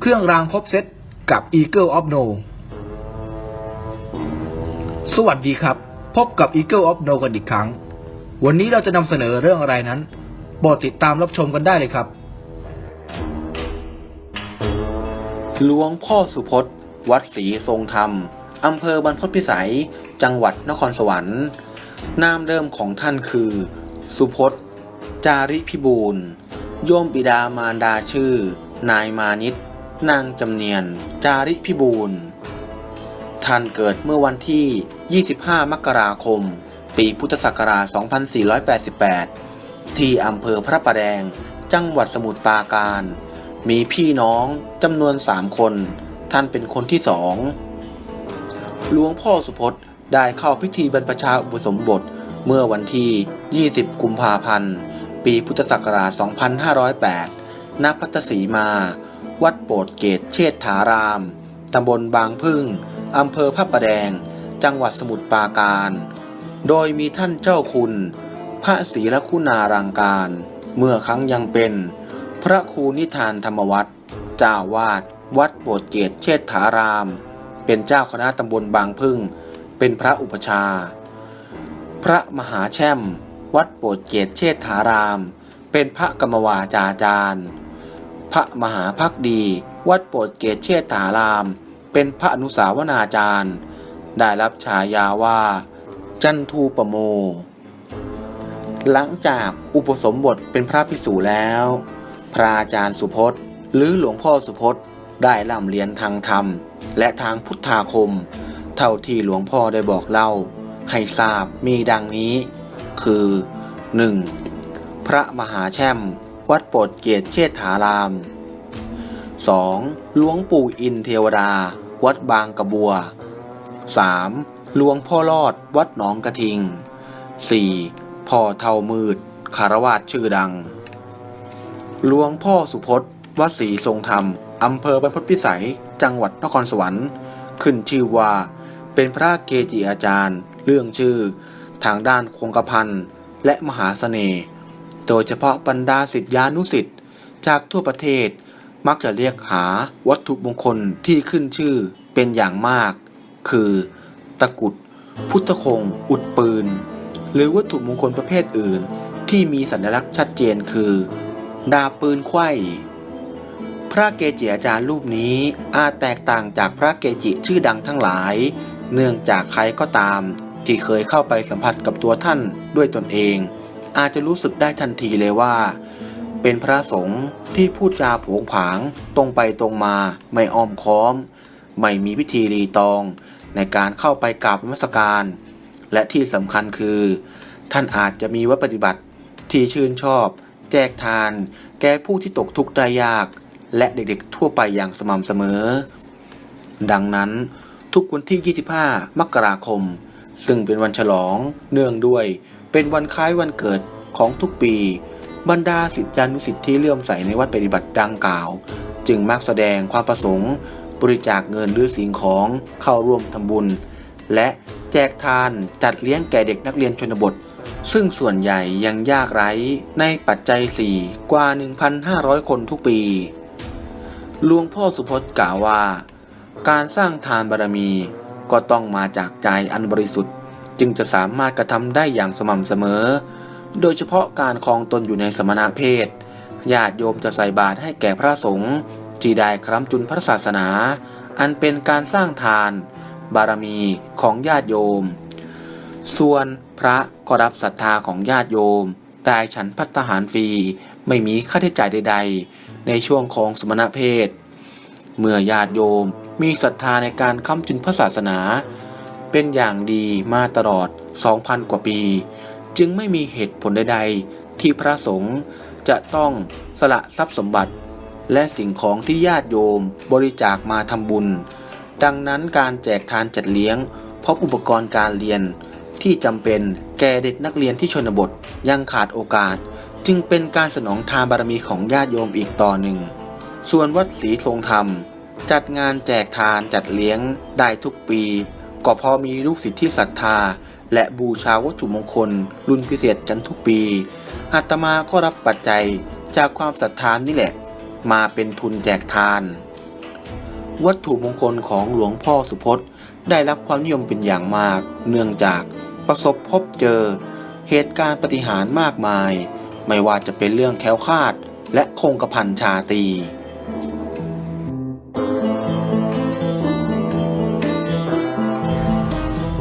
เครื่องรางครบเซตกับ Eagle of No สวัสดีครับ พบกับ Eagle of No กันอีกครั้ง วันนี้เราจะนำเสนอเรื่องอะไรนั้นโปรดติดตามรับชมกันได้เลยครับ หลวงพ่อสุพจน์ วัดศรีทรงธรรมอำเภอบรรพตพิสัย จังหวัดนครสวรรค์ นามเดิมของท่านคือ สุพจน์ จาริพิบูรณ์โยมบิดามารดาชื่อ นายมานิต นางจำเนียน จาริพิบูรณ์ท่านเกิดเมื่อวันที่ 25 มกราคม ปีพุทธศักราช 2488 ที่อำเภอพระประแดง จังหวัดสมุทรปราการ มีพี่น้องจำนวนสามคน ท่านเป็นคนที่สองหลวงพ่อสุพจน์ได้เข้าพิธีบรรพชาอุปสมบทเมื่อวันที่ 20 กุมภาพันธ์ ปีพุทธศักราช 2508 ณ พัทสีมา วัดโปรดเกตเชษฐาราม ตำบลบางพึ่ง อำเภอพระประแดง จังหวัดสมุทรปราการ โดยมีท่านเจ้าคุณ พระศรีละคุณารังการ เมื่อครั้งยังเป็น พระครูนิทานธรรมวัตรเจ้าวาด วัดโบสถ์เกตเชษฐาราม เป็นเจ้าคณะตำบลบางพึ่ง เป็นพระอุปชา พระมหาแช่ม วัดโบสถ์เกตเชษฐาราม เป็นพระกรรมวาจาจารย์ พระมหาพักดี วัดโปรดเกตเชษฐาราม เป็นพระอนุสาวนาจารย์ ได้รับฉายาว่า จันทูปโม หลังจากอุปสมบทเป็นพระภิกษุแล้ว พระอาจารย์สุพจน์ หรือหลวงพ่อสุพจน์ได้ร่ำเรียนทางธรรม และทางพุทธาคม เท่าที่หลวงพ่อได้บอกเล่า ให้ทราบมีดังนี้ คือ 1. พระมหาแช่ม วัดโปรดเกตเชษฐาราม 2. หลวงปู่อินเทวดา วัดบางกระบัว 3. หลวงพ่อรอดวัดหนองกระทิง 4. พ่อเท่ามืดคารวาสชื่อดัง หลวงพ่อสุพจน์วัดศรีทรงธรรม อำเภอบรรพตพิสัย จังหวัดนครสวรรค์ ขึ้นชื่อว่าเป็นพระเกจิอาจารย์ เรื่องชื่อ ทางด้านคงกระพันและมหาเสน่ห์ โดยเฉพาะบรรดาสิทธานุสิทธิ์จากทั่วประเทศมักจะเรียกหาวัตถุมงคลที่ขึ้นชื่อเป็นอย่างมาก คือ ตะกุด พุทธคง อุดปืน หรือวัตถุมงคลประเภทอื่น ที่มีสัญลักษณ์ชัดเจนคือ ดาบปืนไขว้พระเกจิอาจารย์รูปนี้อาจแตกต่างจากพระเกจิชื่อดังทั้งหลาย เนื่องจากใครก็ตามที่เคยเข้าไปสัมผัสกับตัวท่านด้วยตนเอง อาจจะรู้สึกได้ทันทีเลยว่า เป็นพระสงฆ์ที่พูดจาผงผางตรงไปตรงมาไม่อ้อมค้อม ไม่มีพิธีรีตองในการเข้าไปกราบนมัสการ และที่สำคัญคือ ท่านอาจจะมีวัดปฏิบัติที่ชื่นชอบ แจกทาน แก่ผู้ที่ตกทุกข์ได้ยาก และเด็กๆทั่วไปอย่างสม่ำเสมอ ดังนั้นทุกวันที่ 25 มกราคม ซึ่งเป็นวันฉลองเนื่องด้วย เป็นวันคล้ายวันเกิดของทุกปี บรรดาสิทธิานุสิทธิที่เลื่อมใสในวัดปฏิบัติดังกล่าว จึงมักแสดงความประสงค์ บริจาคเงินหรือสิ่งของเข้าร่วมทำบุญ และแจกทานจัดเลี้ยงแก่เด็กนักเรียนชนบท ซึ่งส่วนใหญ่ยังยากไร้ในปัจจัย 4 กว่า 1,500 คนทุกปีหลวงพ่อสุพจน์กล่าวว่า การสร้างทานบารมีก็ต้องมาจากใจอันบริสุทธิ์ จึงจะสามารถกระทำได้อย่างสม่ำเสมอ โดยเฉพาะการคลองตนอยู่ในสมณเพศญาติโยมจะใส่บาตรให้แก่พระสงฆ์ที่ได้ครั้ำจุนพระศาสนา อันเป็นการสร้างทาน บารมีของญาติโยม ส่วนพระก็รับศรัทธาของญาติโยม ได้ฉันพัฒหารฟรี ไม่มีค่าใช้จ่ายใด ๆ ในช่วงของสมณเพศ เมื่อญาติโยมมีศรัทธาในการค้ำจุนพระศาสนา เป็นอย่างดีมาตลอด 2,000 กว่าปี จึงไม่มีเหตุผลใดๆ ที่พระสงฆ์จะต้องสละทรัพย์สมบัติ และสิ่งของที่ญาติโยมบริจาคมาทำบุญ ดังนั้นการแจกทานจัดเลี้ยงพร้อมอุปกรณ์การเรียนที่จำเป็นแก่เด็กนักเรียนที่ชนบทยังขาดโอกาส จึงเป็นการสนองทานบารมีของญาติโยมอีกต่อหนึ่ง ส่วนวัดศรีทรงธรรม จัดงานแจกทานจัดเลี้ยงได้ทุกปี ก็พอมีลูกศิษย์ที่ศรัทธา และบูชาวัตถุมงคล รุ่นพิเศษกันทุกปี อาตมาก็รับปัจจัยจากความศรัทธานี่แหละ มาเป็นทุนแจกทาน วัตถุมงคลของหลวงพ่อสุพจน์ ได้รับความนิยมเป็นอย่างมาก เนื่องจากประสบพบเจอ เหตุการณ์ปฏิหารมากมาย ไม่ว่าจะเป็นเรื่องแค้วคาดและคงกระพันชาต